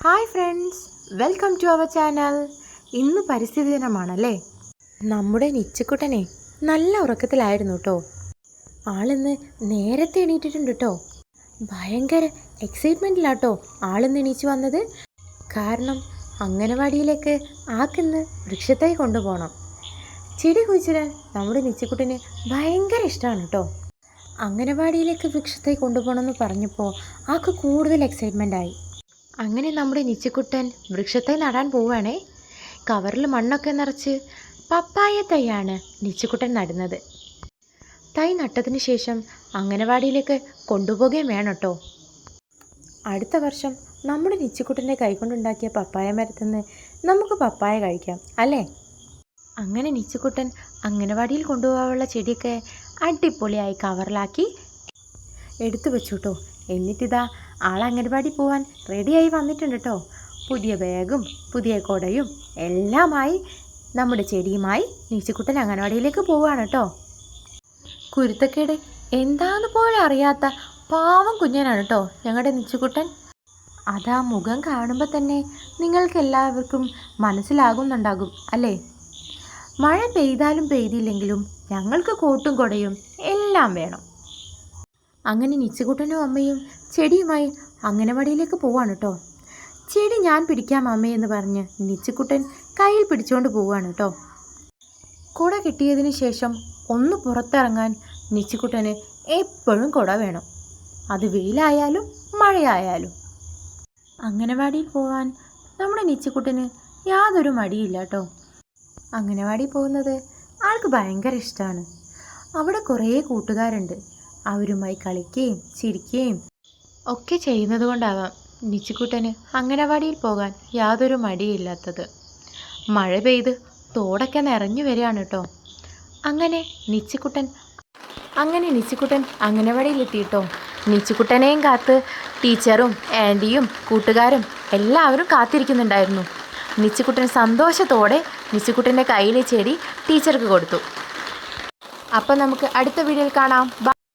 Hi friends welcome to our channel ഇന്ന് പരിസ്ഥിതി ദിനമാണല്ലേ? നമ്മുടെ നിച്ചക്കുട്ടനെ നല്ല ഉറക്കത്തിലായിരുന്നു കേട്ടോ ആളിന്ന് നേരത്തെ എണീറ്റിട്ടുണ്ട് കേട്ടോ ഭയങ്കര എക്സൈറ്റ്മെന്റിലാട്ടോ ആളിന്ന് എണീച്ചു വന്നത്. കാരണം അംഗനവാടിയിലേക്ക് ആക്കിന്ന് വൃക്ഷത്തൈ കൊണ്ടുപോകണം. ചെടി കുഴിച്ചിടാൻ നമ്മുടെ നിച്ചക്കുട്ടന് ഭയങ്കര ഇഷ്ടമാണ് കേട്ടോ അംഗനവാടിയിലേക്ക് വൃക്ഷത്തൈ കൊണ്ടുപോകണമെന്ന് പറഞ്ഞപ്പോൾ ആക്ക് കൂടുതൽ എക്സൈറ്റ്മെന്റ് ആയി. അങ്ങനെ നമ്മുടെ നിച്ചിക്കുട്ടൻ വൃക്ഷത്തെ നടാൻ പോവുകയാണേ. കവറിൽ മണ്ണൊക്കെ നിറച്ച് പപ്പായ തൈയാണ് നിച്ചിക്കുട്ടൻ നടുന്നത്. തൈ നട്ടതിന് ശേഷം അങ്ങനവാടിയിലേക്ക് കൊണ്ടുപോകുകയും വേണം കേട്ടോ. അടുത്ത വർഷം നമ്മുടെ നിച്ചിക്കുട്ടന്റെ കൈകൊണ്ടുണ്ടാക്കിയ പപ്പായ മരത്തിൽ നിന്ന് നമുക്ക് പപ്പായ കഴിക്കാം അല്ലേ? അങ്ങനെ നിച്ചിക്കുട്ടൻ അങ്ങനവാടിയിൽ കൊണ്ടുപോകാനുള്ള ചെടിയൊക്കെ അടിപൊളിയായി കവറിലാക്കി എടുത്തു വെച്ചു കേട്ടോ എന്നിട്ടിതാ ആൾ അംഗൻവാടി പോവാൻ റെഡിയായി വന്നിട്ടുണ്ട് കേട്ടോ പുതിയ ബാഗും പുതിയ കുടയും എല്ലാമായി നമ്മുടെ ചെടിയുമായി നീച്ചക്കുട്ടൻ അംഗനവാടിയിലേക്ക് പോവുകയാണ് കേട്ടോ കുരുത്തക്കേട് എന്താന്ന് പോലും അറിയാത്ത പാവം കുഞ്ഞനാണ് കേട്ടോ ഞങ്ങളുടെ നീച്ചക്കുട്ടൻ. അതാ മുഖം കാണുമ്പോൾ തന്നെ നിങ്ങൾക്ക് എല്ലാവർക്കും മനസ്സിലാകുന്നുണ്ടാകും അല്ലേ? മഴ പെയ്താലും പെയ്തില്ലെങ്കിലും ഞങ്ങൾക്ക് കോട്ടും കൊടയും എല്ലാം വേണം. അങ്ങനെ നിച്ചുകുട്ടനും അമ്മയും ചെടിയുമായി അംഗനവാടിയിലേക്ക് പോവാണ് കേട്ടോ ചെടി ഞാൻ പിടിക്കാം അമ്മേ എന്ന് പറഞ്ഞ് നിച്ചുകുട്ടൻ കയ്യിൽ പിടിച്ചുകൊണ്ട് പോവാണ് കേട്ടോ കുട കിട്ടിയതിന് ശേഷം ഒന്ന് പുറത്തിറങ്ങാൻ നിച്ചുകുട്ടന് എപ്പോഴും കുട വേണം. അത് വെയിലായാലും മഴയായാലും. അംഗനവാടിയിൽ പോകാൻ നമ്മുടെ നിച്ചുകുട്ടന് യാതൊരു മടിയില്ല കേട്ടോ അംഗനവാടി പോകുന്നത് ആൾക്ക് ഭയങ്കര ഇഷ്ടമാണ് അവിടെ കുറേ കൂട്ടുകാരുണ്ട്. അവരുമായി കളിക്കുകയും ചിരിക്കുകയും ഒക്കെ ചെയ്യുന്നത് കൊണ്ടാവാം നിച്ചിക്കുട്ടന് അംഗനവാടിയിൽ പോകാൻ യാതൊരു മടിയില്ലാത്തത്. മഴ പെയ്ത് തോടൊക്കെ നിറഞ്ഞു വരികയാണ് കേട്ടോ. അങ്ങനെ നിച്ചിക്കുട്ടൻ അങ്ങനെ നിച്ചിക്കുട്ടൻ അംഗനവാടിയിലെത്തിയിട്ടോ നിച്ചിക്കുട്ടനെയും കാത്ത് ടീച്ചറും ആന്റിയും കൂട്ടുകാരും എല്ലാവരും കാത്തിരിക്കുന്നുണ്ടായിരുന്നു. നിച്ചിക്കുട്ടൻ സന്തോഷത്തോടെ നിച്ചിക്കുട്ടന്റെ കയ്യിലെ ചെടി ടീച്ചർക്ക് കൊടുത്തു. അപ്പം നമുക്ക് അടുത്ത വീഡിയോയിൽ കാണാം.